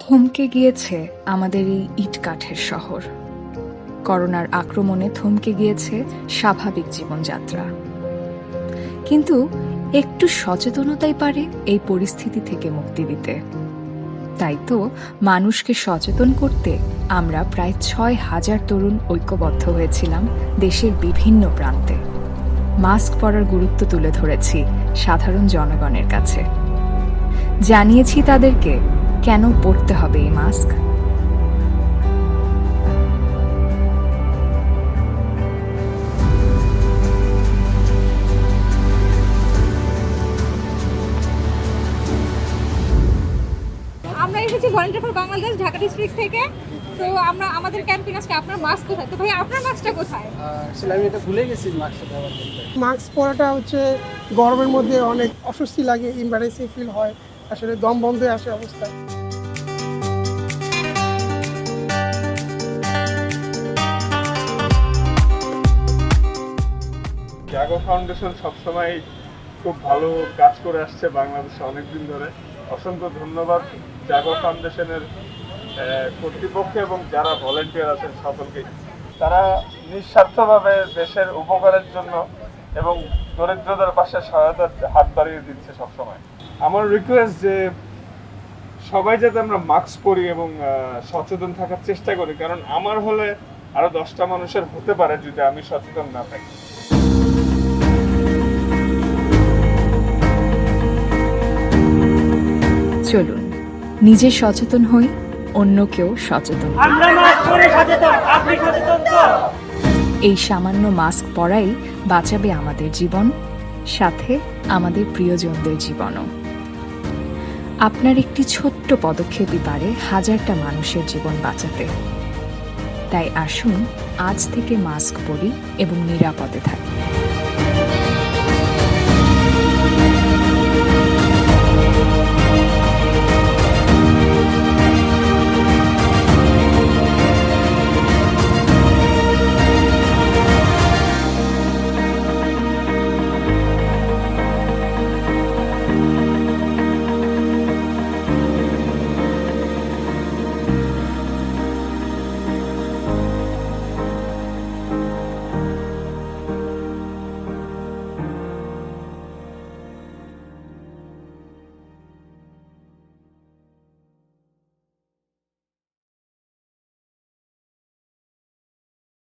থমকে গিয়েছে আমাদের এই ইট কাঠের শহর। করোনার আক্রমণে থমকে গিয়েছে স্বাভাবিক জীবনযাত্রা। কিন্তু একটু সচেতনতাই পারে এই পরিস্থিতি থেকে মুক্তি দিতে। তাই তো মানুষকে সচেতন করতে আমরা প্রায় ছয় হাজার তরুণ ঐক্যবদ্ধ হয়েছিলাম দেশের বিভিন্ন প্রান্তে। মাস্ক পরার গুরুত্ব তুলে ধরেছি সাধারণ জনগণের কাছে। জানিয়েছি তাদেরকে কেন পরতে হবে এই মাস্ক আমরা এসেছি volunteer for Bangladesh Dhaka district থেকে। তো আমরা আমাদের ক্যাম্পিং আজকে আপনার মাস্ক কোথায়? তো ভাই আপনার মাস্কটা কোথায়? আসলে আমি এটা ভুলে গেছি মাস্কটা দেওয়ার মাস্ক পরাটা হচ্ছে গরমের মধ্যে অনেক অস্বস্তি লাগে ইম্বারেন্সি ফিল হয়। আসলে দম বন্ধ আসে অবস্থা। জাগো ফাউন্ডেশন সবসময় খুব ভালো কাজ করে আসছে বাংলাদেশে অনেকদিন ধরে। অসংখ্য ধন্যবাদ জাগো ফাউন্ডেশনের কর্তৃপক্ষ এবং যারা ভলেন্টিয়ার আছেন সকলকে। তারা নিঃস্বার্থভাবে দেশের উপকারের জন্য এবং দরিদ্রদের পাশে সহায়তার হাত বাড়িয়ে দিচ্ছে সবসময়। আমার রিকোয়েস্ট যে সবাই যাতে আমরা মাস্ক পরি এবং সচেতন থাকার চেষ্টা করি কারণ আমার হলে আরও দশটা মানুষের হতে পারে যদি আমি সচেতন না থাকি। চলুন নিজে সচেতন হই অন্যকেও সচেতন করি। আমরা মাস্ক পরে সচেতন আপনি সচেতন তো? এই সামান্য মাস্ক পরাই বাঁচাবে আমাদের জীবন সাথে আমাদের প্রিয়জনদের জীবনও। আপনার একটি ছোট্ট পদক্ষেপই পারে হাজারটা মানুষের জীবন বাঁচাতে। তাই আসুন, আজ থেকে মাস্ক পরি এবং নিরাপদে থাকি।